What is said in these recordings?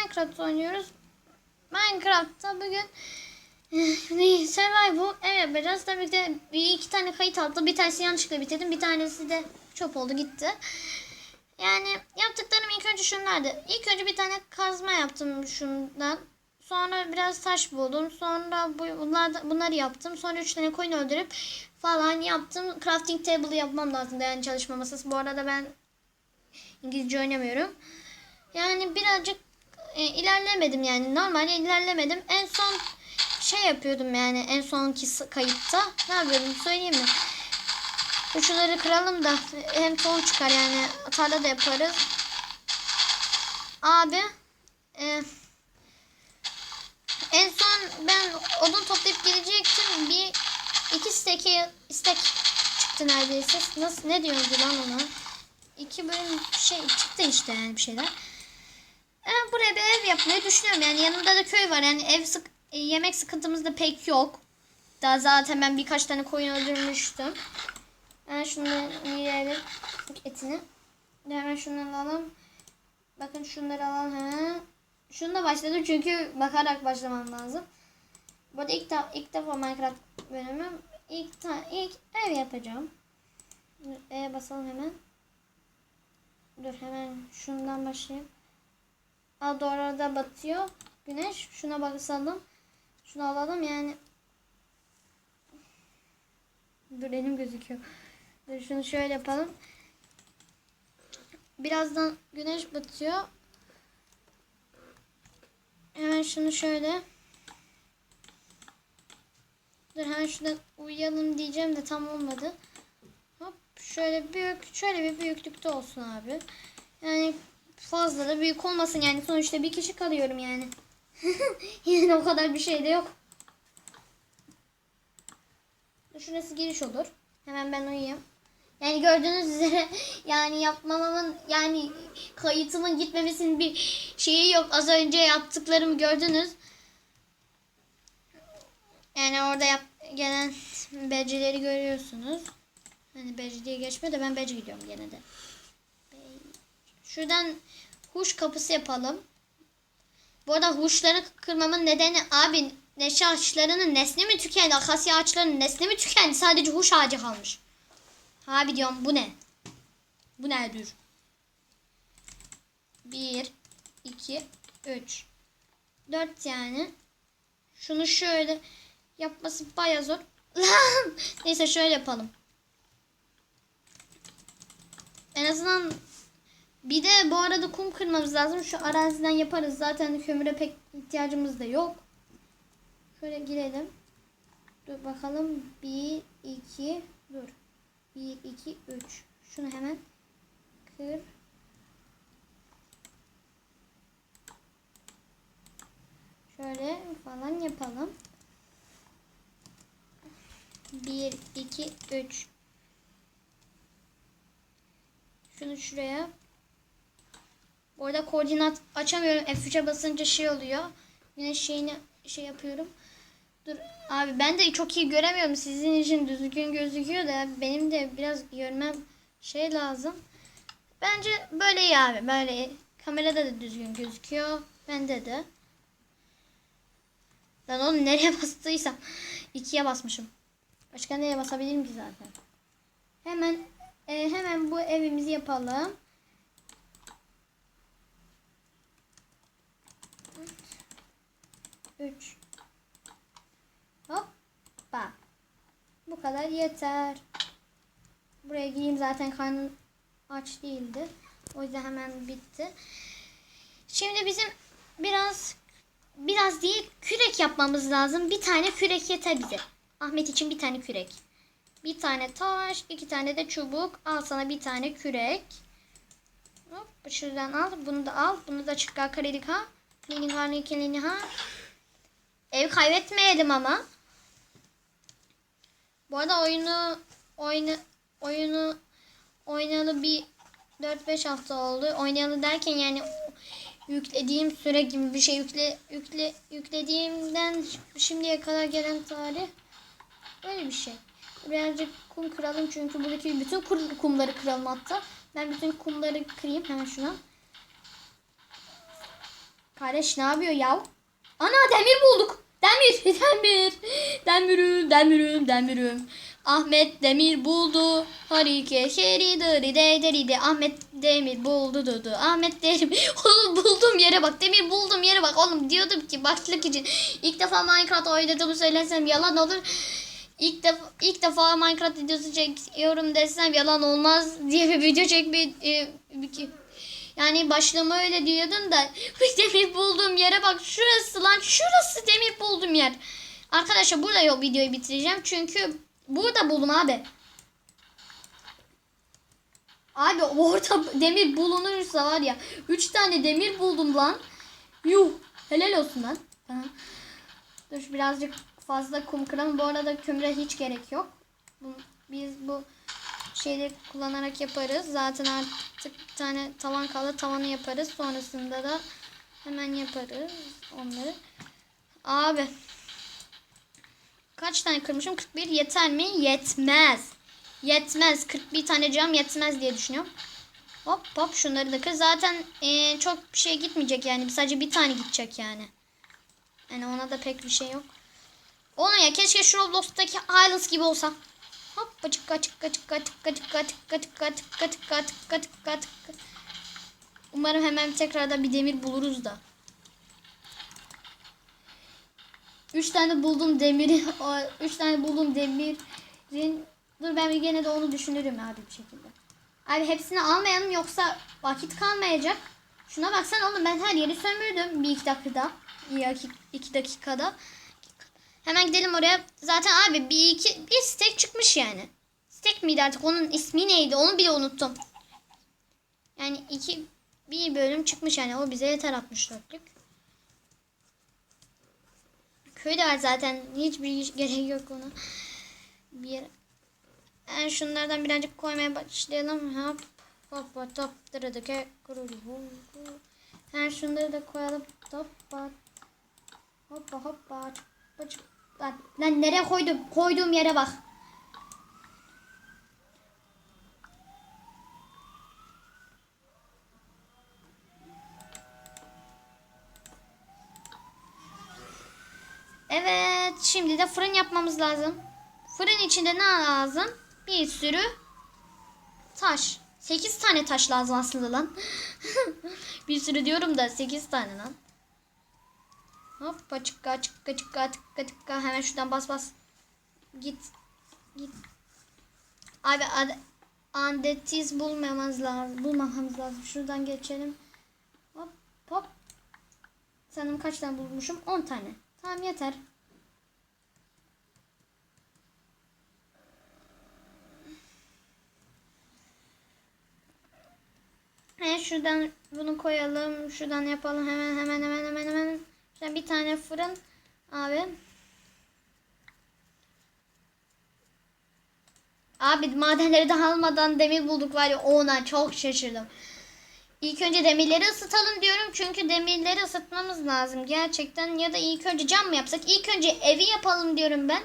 Minecraft oynuyoruz. Minecraft'ta bugün eh, Survival ev yapacağız. Tabii de bir iki tane kayıt aldım. Bir tanesi yanlışlıkla bitirdim. Bir tanesi de çöp oldu gitti. Yani yaptıklarım ilk önce şunlardı. İlk önce bir tane kazma yaptım şundan. Sonra biraz taş buldum. Sonra bu, bunlar, bunları yaptım. Sonra üç tane koyun öldürüp falan yaptım. Crafting table yapmam lazım. Yani çalışma masası. Bu arada ben İngilizce oynamıyorum. Yani birazcık e, ilerlemedim yani. Normalde ilerlemedim. En son şey yapıyordum yani en sonki kayıtta. Ne yapıyordum söyleyeyim mi? Şunları kıralım da hem ton çıkar yani tarla da yaparız. Abi e, en son ben odun toplayıp gelecektim. Bir iki steke istek çıktı neredeyse. Nasıl ne diyordu lan ona? İki bölüm şey çıktı işte yani bir şeyler. Ben buraya bir ev yapmayı düşünüyorum. Yani yanımda da köy var. Yani ev sık e, yemek sıkıntımız da pek yok. Daha zaten ben birkaç tane koyun öldürmüştüm. Ben şunu yiyelim etini. Hemen şunları alalım. Bakın şunları alalım hemen. Şunu başladım çünkü bakarak başlamam lazım. Bu arada ilk, da, ilk defa Minecraft bölümüm. İlk, ta, ilk ev yapacağım. E basalım hemen. Dur hemen şundan başlayayım. Aa doğru da batıyor. Güneş. Şuna basalım. Şunu alalım yani. Dur elim gözüküyor. Dur şunu şöyle yapalım. Birazdan güneş batıyor. Hemen şunu şöyle. Dur hemen şurada uyuyalım diyeceğim de tam olmadı. Hop şöyle büyük şöyle bir büyüklükte olsun abi. Yani fazla da büyük olmasın yani sonuçta bir kişi kalıyorum yani. yani o kadar bir şey de yok. Şurası giriş olur. Hemen ben uyuyayım. Yani gördüğünüz üzere yani yapmamamın yani kayıtımın gitmemesinin bir şeyi yok. Az önce yaptıklarımı gördünüz. Yani orada yap, gelen becerileri görüyorsunuz. Hani beceri diye geçmiyor da ben beceri gidiyorum gene de. Şuradan huş kapısı yapalım. Bu arada huşları kırmamın nedeni abi neşe ağaçlarının nesli mi tükendi? Akasya ağaçlarının nesli mi tükendi? Sadece huş ağacı kalmış. Abi diyorum bu ne? Bu nedir? Bir, iki, üç. Dört yani. Şunu şöyle yapması baya zor. Neyse şöyle yapalım. En azından bir de bu arada kum kırmamız lazım. Şu araziden yaparız. Zaten kömüre pek ihtiyacımız da yok. Şöyle girelim. Dur bakalım. Bir, iki, dur. Bir, iki, üç. Şunu hemen kır. Şöyle falan yapalım. Bir, iki, üç. Şunu şuraya. Bu arada koordinat açamıyorum. F3'e basınca şey oluyor. Yine şeyini şey yapıyorum. Dur abi ben de çok iyi göremiyorum. Sizin için düzgün gözüküyor da benim de biraz görmem şey lazım. Bence böyle iyi abi. Böyle iyi. Kamerada da düzgün gözüküyor. Bende de. Lan oğlum nereye bastıysam. ikiye basmışım. Başka nereye basabilirim ki zaten. Hemen e, hemen bu evimizi yapalım. Üç. Hoppa. Bu kadar yeter. Buraya gireyim zaten karnım aç değildi. O yüzden hemen bitti. Şimdi bizim biraz biraz değil kürek yapmamız lazım. Bir tane kürek yeter bize. Ahmet için bir tane kürek. Bir tane taş, iki tane de çubuk. Al sana bir tane kürek. Hop, şuradan al. Bunu da al. Bunu da çıkar karelik ha. Klinik ha, klinik ha. Ev kaybetmeyelim ama. Bu arada oyunu oyunu oyunu oynayalı bir 4-5 hafta oldu. Oynayalı derken yani yüklediğim süre gibi bir şey yükle yükle yüklediğimden şimdiye kadar gelen tarih böyle bir şey. Birazcık kum kıralım çünkü buradaki bütün kur- kumları kıralım hatta. Ben bütün kumları kırayım hemen şuna. Kardeş ne yapıyor ya? Ana demir bulduk. Demir, demir. Demirim, demirim, demirim. Ahmet demir buldu. Harike şeri dırı de deri de. Ahmet demir buldu dudu. Ahmet demir. Oğlum buldum yere bak. Demir buldum yere bak. Oğlum diyordum ki başlık için. İlk defa Minecraft oynadığımı söylesem yalan olur. İlk defa ilk defa Minecraft videosu çekiyorum desem yalan olmaz diye bir video çekmeyi e, bir- yani başlama öyle diyordum da demir bulduğum yere bak şurası lan şurası demir bulduğum yer. Arkadaşlar burada yok videoyu bitireceğim çünkü burada buldum abi. Abi orada demir bulunursa var ya 3 tane demir buldum lan. Yuh helal olsun lan. Tamam. Dur birazcık fazla kum kıralım. Bu arada kömüre hiç gerek yok. Bu- Biz bu şeyleri kullanarak yaparız. Zaten artık bir tane tavan kaldı. Tavanı yaparız. Sonrasında da hemen yaparız onları. Abi. Kaç tane kırmışım? 41 yeter mi? Yetmez. Yetmez. 41 tane cam yetmez diye düşünüyorum. Hop hop şunları da kır. Zaten eee, çok bir şey gitmeyecek yani. Sadece bir tane gidecek yani. Yani ona da pek bir şey yok. Ona ya keşke şu Roblox'taki Islands gibi olsa. Hop bacık kaçık kaçık kaçık kaçık kaçık kaçık kaçık kaçık kaçık kaçık kaçık Umarım hemen tekrardan bir demir buluruz da. Üç tane buldum demiri. Üç tane buldum demirin. Dur ben gene de onu düşünürüm abi bir şekilde. Abi hepsini almayalım yoksa vakit kalmayacak. Şuna baksana oğlum ben her yeri sömürdüm bir iki dakikada. Bir iki, iki dakikada. Hemen gidelim oraya. Zaten abi bir iki bir stek çıkmış yani. Stek miydi artık onun ismi neydi onu bile unuttum. Yani iki bir bölüm çıkmış yani o bize yeter 64'lük. Köyde var zaten hiçbir gerek yok ona. Bir. Yani şunlardan birazcık koymaya başlayalım. Hop hop hop top dırıdık. Kurulu. Yani şunları da koyalım. Hoppa hoppa çıkpa çıkpa. Lan, lan nereye koydum? Koyduğum yere bak. Evet, şimdi de fırın yapmamız lazım. Fırın içinde ne lazım? Bir sürü taş. 8 tane taş lazım aslında lan. bir sürü diyorum da 8 tane lan. Hoppa çıkka çıkka çıkka çıkka çıkka hemen şuradan bas bas. Git. Git. Abi ad andetiz bulmamamız lazım. Bulmamamız lazım. Şuradan geçelim. Hop hop. Sanırım kaç tane bulmuşum? 10 tane. Tamam yeter. He, şuradan bunu koyalım. Şuradan yapalım. Hemen hemen hemen hemen hemen. Şuradan bir tane fırın. Abi. Abi madenleri de almadan demir bulduk var ya ona çok şaşırdım. İlk önce demirleri ısıtalım diyorum çünkü demirleri ısıtmamız lazım gerçekten ya da ilk önce cam mı yapsak ilk önce evi yapalım diyorum ben.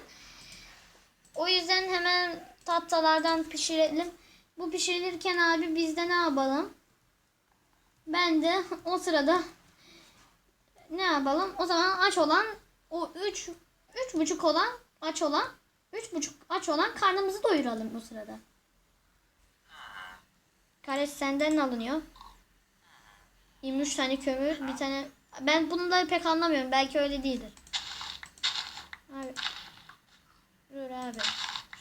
O yüzden hemen tahtalardan pişirelim. Bu pişirilirken abi biz de ne yapalım? Ben de o sırada ne yapalım? O zaman aç olan o 3 üç buçuk olan aç olan üç buçuk aç olan karnımızı doyuralım bu sırada. Kardeş senden alınıyor? 23 tane kömür, bir tane ben bunu da pek anlamıyorum. Belki öyle değildir. Abi. Dur abi.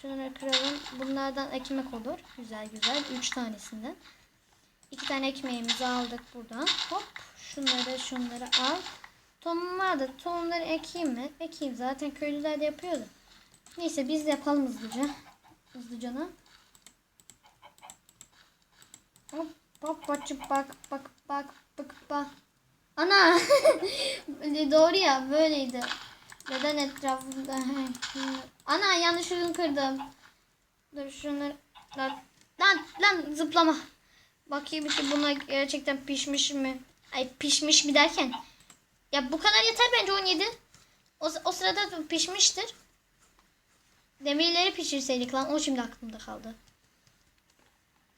Şunları kıralım. Bunlardan ekmek olur. Güzel güzel. 3 tanesinden. İki tane ekmeğimizi aldık buradan. Hop. Şunları şunları al. Tohumum vardı. Tohumları ekeyim mi? Ekeyim. Zaten köylüler de yapıyordu. Neyse biz de yapalım hızlıca. Hızlıcana. Hop hop bak bak bak bak bak bak. Ana. Doğru ya böyleydi. Neden etrafında? Ana yanlış ürün kırdım. Dur şunları. Lan lan, zıplama. Bakayım işte buna gerçekten pişmiş mi? Ay pişmiş mi derken. Ya bu kadar yeter bence 17. O, o sırada pişmiştir. Demirleri pişirseydik lan o şimdi aklımda kaldı.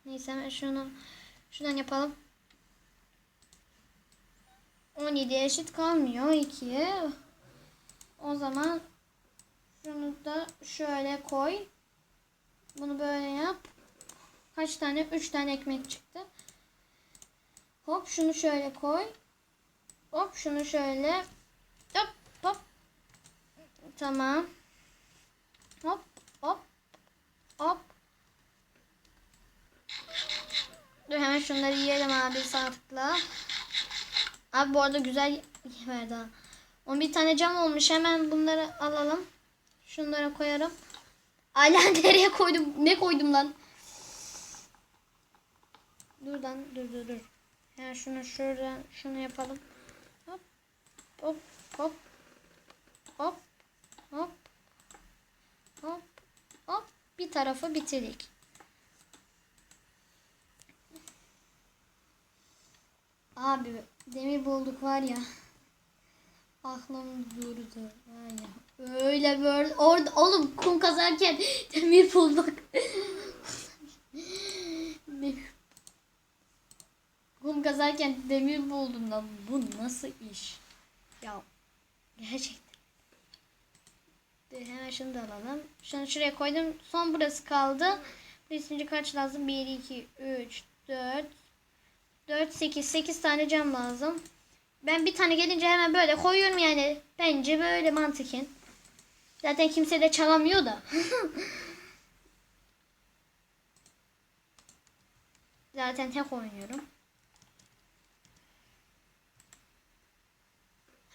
Neyse hemen şunu şuradan yapalım. 17 eşit kalmıyor 2. O zaman şunu da şöyle koy. Bunu böyle yap. Kaç tane? 3 tane ekmek çıktı. Hop şunu şöyle koy. Hop şunu şöyle. Hop hop. Tamam. Hop hop hop. Dur hemen şunları yiyelim abi sağlıkla. Abi bu arada güzel verdi ha. 11 tane cam olmuş. Hemen bunları alalım. Şunlara koyarım. Hala nereye koydum? Ne koydum lan? Dur lan dur dur dur. Ya şunu şuradan şunu yapalım. Hop hop hop hop hop hop hop bir tarafı bitirdik. Abi demir bulduk var ya. Aklım durdu. Var. Öyle böyle orada oğlum kum kazarken demir bulduk. Demir- kum kazarken demir buldum lan. Bu nasıl iş? Ya gerçekten. Dur, hemen şunu da alalım. Şunu şuraya koydum. Son burası kaldı. Beşinci kaç lazım? 1, 2, 3, 4, 4, 8. 8 tane cam lazım. Ben bir tane gelince hemen böyle koyuyorum yani. Bence böyle mantıken. Zaten kimse de çalamıyor da. Zaten tek oynuyorum.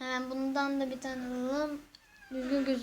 Hemen bundan da bir tane alalım. Düzgün gözüküyor.